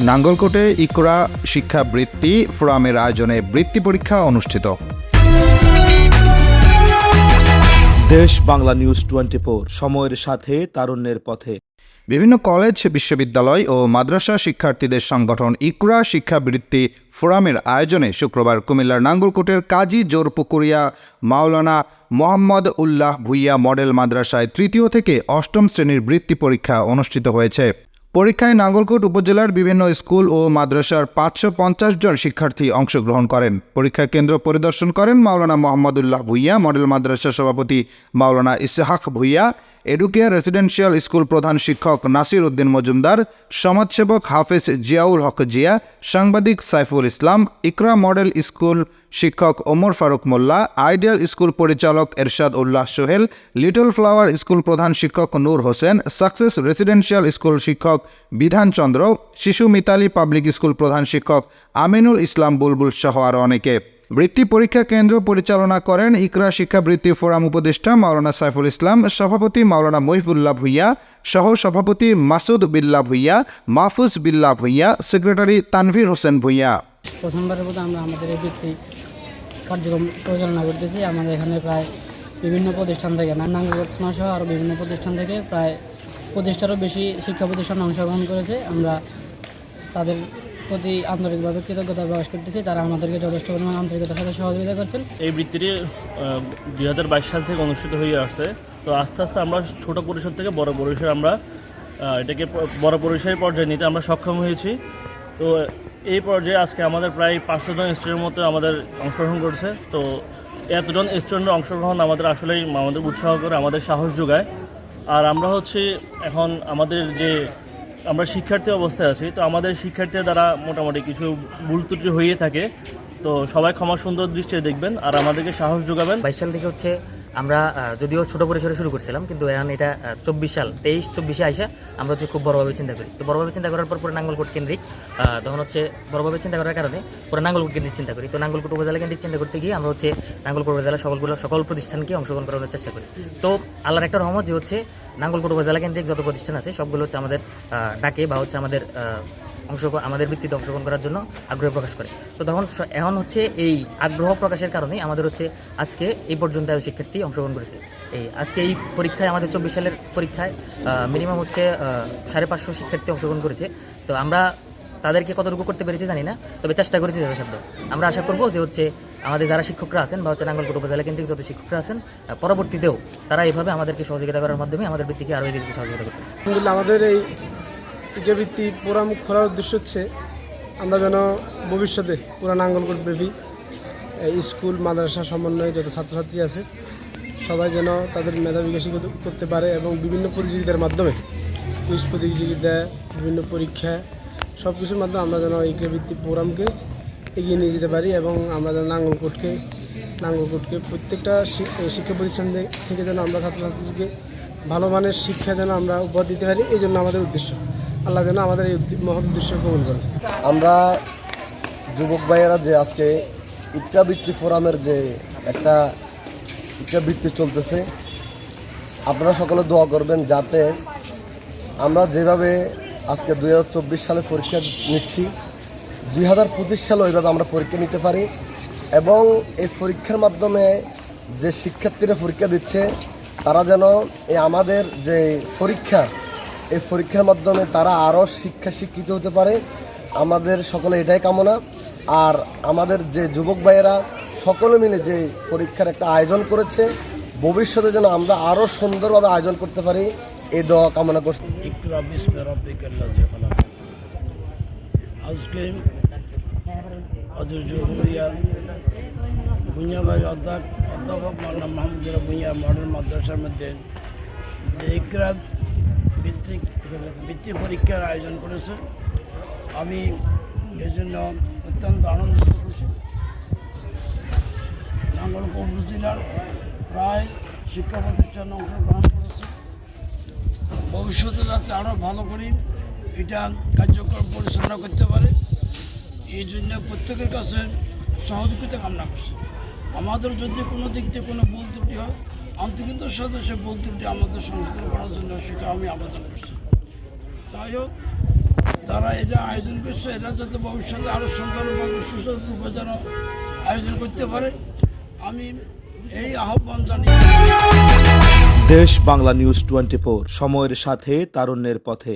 নাঙ্গলকোটে ইকরা শিক্ষা বৃত্তি ফোরামের আয়োজনে বৃত্তি পরীক্ষা অনুষ্ঠিত। দেশ বাংলা নিউজ টোয়েন্টি সময়ের সাথে তারুণ্যের পথে। বিভিন্ন কলেজ বিশ্ববিদ্যালয় ও মাদ্রাসা শিক্ষার্থীদের সংগঠন ইকরা শিক্ষাবৃত্তি ফোরামের আয়োজনে শুক্রবার কুমিল্লার নাঙ্গলকোটের কাজী জোরপুকুরিয়া মাওলানা মোহাম্মদ উল্লাহ ভুইয়া মডেল মাদ্রাসায় তৃতীয় থেকে অষ্টম শ্রেণির বৃত্তি পরীক্ষা অনুষ্ঠিত হয়েছে। পরীক্ষায় নাঙ্গলকোট উপজেলার বিভিন্ন স্কুল ও মাদ্রাসার পাঁচশো পঞ্চাশ জন শিক্ষার্থী অংশগ্রহণ করেন। পরীক্ষা কেন্দ্র পরিদর্শন করেন মাওলানা মোহাম্মদুল্লাহ ভুইয়া, মডেল মাদ্রাসা সভাপতি Maulana Ishaq Bhuiyan Educare residential school প্রধান শিক্ষক নাসির উদ্দিন মজুমদার, সমাজসেবক হাফেজ জিয়াউল হক জিয়া, সাংবাদিক সাইফুল ইসলাম, ইকরা মডেল স্কুল শিক্ষক ওমর ফারুক মোল্লা, আইডিয়াল স্কুল পরিচালক Ershad Ullah Sohel, little flower school প্রধান শিক্ষক Nur Hossain, success residential school শিক্ষক বিধানচন্দ্র শিশু মিতালি পাবলিক স্কুল প্রধান শিক্ষক আমিনুল ইসলাম বুলবুল সহ আরও অনেকে। বৃত্তি পরীক্ষা কেন্দ্র পরিচালনা করেন ইকরা শিক্ষাবৃত্তি ফোরাম উপদেষ্টা মাওলানা সাইফুল ইসলাম, সভাপতি মাওলানা মহিফুল্লাহ ভুইয়া সহ সভাপতি মাসুদ বিল্লা ভুইয়া, মাহফুজ বিল্লা ভুইয়া, সেক্রেটারি তানভীর হোসেন ভুইয়া। প্রথমবারের মতো আমরা আমাদের এই বৃত্তি কার্যক্রম পরিচালনা করতেছি। আমাদের এখানে প্রায় বিভিন্ন প্রতিষ্ঠান থেকে নাঙ্গলকোট থানা সহ আরও বিভিন্ন প্রতিষ্ঠান থেকে প্রায় পঁচিশটারও বেশি শিক্ষা প্রতিষ্ঠান অংশগ্রহণ করেছে। আমরা তাদের প্রতি আন্তরিকভাবে কৃতজ্ঞতা প্রকাশ করতেছি। তারা আমাদেরকে যথেষ্ট পরিমাণ আন্তরিকতার সাথে সহযোগিতা করছেন। এই বৃত্তিটি দুই হাজার বাইশ সাল থেকে অনুষ্ঠিত হয়ে আসছে। তো আস্তে আস্তে আমরা ছোট পরিসর থেকে বড় পরিসরে আমরা এটাকে বড় পরিসরের পর্যায়ে নিতে আমরা সক্ষম হয়েছি। তো এই পর্যায়ে আজকে আমাদের প্রায় পাঁচশো জন স্টুডেন্টের মতো আমাদের অংশগ্রহণ করছে। তো এতজন স্টুডেন্টের অংশগ্রহণ আমাদের আসলেই আমাদের উৎসাহ করে, আমাদের সাহস যোগায়। আর আমরা হচ্ছে এখন আমাদের যে আমরা শিক্ষার্থী অবস্থায় আছি, তো আমাদের শিক্ষার্থীর দ্বারা মোটামুটি কিছু ভুল ত্রুটি হয়ে থাকে। তো সবাই ক্ষমা সুন্দর দৃষ্টিতে দেখবেন আর আমাদেরকে সাহস যোগাবেন। বাইশ সাল থেকে হচ্ছে আমরা যদিও ছোট পরিসরে শুরু করছিলাম, কিন্তু এখন এটা চব্বিশ সাল, তেইশ, চব্বিশে আইসা আমরা হচ্ছে খুব বড়ভাবে চিন্তা করি। তো বড়ভাবে চিন্তা করার পর পরে নাঙ্গলকোট কেন্দ্রিক তখন হচ্ছে বড়ভাবে চিন্তা করার কারণে পরে নাঙ্গলকোট কেন্দ্রিক চিন্তা করি। তো নাঙ্গলকোট উপজেলা কেন্দ্রিক চিন্তা করতে গিয়ে আমরা হচ্ছে নাঙ্গলকোট উপজেলা সকলগুলো, সকল প্রতিষ্ঠানকে অংশগ্রহণ করানোর চেষ্টা করি। তো আল্লাহর একটা রহমত যে হচ্ছে নাঙ্গলকোট উপজেলা কেন্দ্রিক যত প্রতিষ্ঠান আছে, সবগুলো হচ্ছে আমাদের ডাকে বা হচ্ছে আমাদের অংশ আমাদের বৃত্তিতে অংশগ্রহণ করার জন্য আগ্রহ প্রকাশ করে। তো তখন এখন হচ্ছে এই আগ্রহ প্রকাশের কারণে আমাদের হচ্ছে আজকে এই পর্যন্ত আরও শিক্ষার্থী অংশগ্রহণ করেছে। এই আজকে এই পরীক্ষায়, আমাদের চব্বিশ সালের পরীক্ষায় মিনিমাম হচ্ছে সাড়ে পাঁচশো শিক্ষার্থী অংশগ্রহণ করেছে। তো আমরা তাদেরকে কতটুকু করতে পেরেছি জানি না, তবে চেষ্টা করেছি যথাসাধ্য। আমরা আশা করব যে হচ্ছে আমাদের যারা শিক্ষকরা আছেন বা হচ্ছে নাঙ্গলকোট উপজেলা কেন্দ্রিক যত শিক্ষকরা আছেন পরবর্তীতেও তারা এইভাবে আমাদেরকে সহযোগিতা করার মাধ্যমে আমাদের বৃত্তিকে আরও এগিয়ে দিতে সহযোগিতা করতে আমাদের এই বৃত্তি প্রোগ্রাম করার উদ্দেশ্য হচ্ছে, আমরা যেন ভবিষ্যতে পুরা নাঙ্গলকোট ব্যাপী স্কুল, মাদ্রাসা সমন্বয়ে যত ছাত্রছাত্রী আছে, সবাই যেন তাদের মেধা বিকাশী করতে- পারে এবং বিভিন্ন প্রতিযোগিতার মাধ্যমে কুইজ প্রতিযোগিতা, বিভিন্ন পরীক্ষা সব কিছুর মাধ্যমে আমরা যেন এই ভিত্তিক প্রোগ্রামকে এগিয়ে নিয়ে যেতে পারি এবং আমরা যেন নাঙ্গলকোটকে নাঙ্গলকোটকে প্রত্যেকটা শিক্ষা প্রতিষ্ঠান থেকে যেন আমরা ছাত্রছাত্রীকে ভালো মানের শিক্ষা যেন আমরা উপহার দিতে পারি, এই জন্য আমাদের উদ্দেশ্য। আল্লাহ যেন আমাদের এই মহৎ উদ্দেশ্য কবুল করেন আমরা যুবক ভাইয়েরা যে আজকে ইচ্ছাবৃত্তি ফোরামের যে একটা ইচ্ছাবৃত্তি চলতেছে, আপনারা সকলে দোয়া করবেন যাতে আমরা যেভাবে আজকে দুই হাজার চব্বিশ সালে পরীক্ষা নিচ্ছি, দুই হাজার পঁচিশ সালে ওইভাবে আমরা পরীক্ষা নিতে পারি এবং এই পরীক্ষার মাধ্যমে যে শিক্ষার্থীরা পরীক্ষা দিচ্ছে, তারা যেন এই আমাদের যে পরীক্ষা এই পরীক্ষার মাধ্যমে তারা আরও শিক্ষা শিক্ষিত হতে পারে। আমাদের সকলে এটাই কামনা। আর আমাদের যে যুবক ভাইয়েরা, সকলে মিলে যে পরীক্ষার একটা আয়োজন করেছে, ভবিষ্যতে যেন আমরা আরও সুন্দরভাবে আয়োজন করতে পারি, এই দোয়া কামনা করছি। আজকে অধ্যাপক অধ্যাপক মডেল মাদ্রাসার মধ্যে যে ইকরা ভিত্তিক বৃত্তি পরীক্ষার আয়োজন করেছে। আমি এর জন্য অত্যন্ত আনন্দিত খুশি নাঙ্গলকোট উপজেলার প্রায় শিক্ষা প্রতিষ্ঠান অংশগ্রহণ করেছে। ভবিষ্যতে যাতে আরও ভালো করে এটা কার্যক্রম পরিচালনা করতে পারে, এই জন্য প্রত্যেকের কাছে সহযোগিতা কামনা করছি। আমাদের যদি কোনো দিক দিয়ে কোনো ভুল ত্রুটি হয় আন্তরিকতার সদস্য বন্ধুটি আমাদের সংশোধন করার জন্য সেটা আমি আবেদন করছি। যাই হোক, তারা এটা আয়োজন করছে এটা যাতে ভবিষ্যতে আরও সুন্দরভাবে রূপে যেন আয়োজন করতে পারে, আমি এই আহ্বান জানিয়ে দেশ বাংলা নিউজ টোয়েন্টি সময়ের সাথে তারুণ্যের পথে।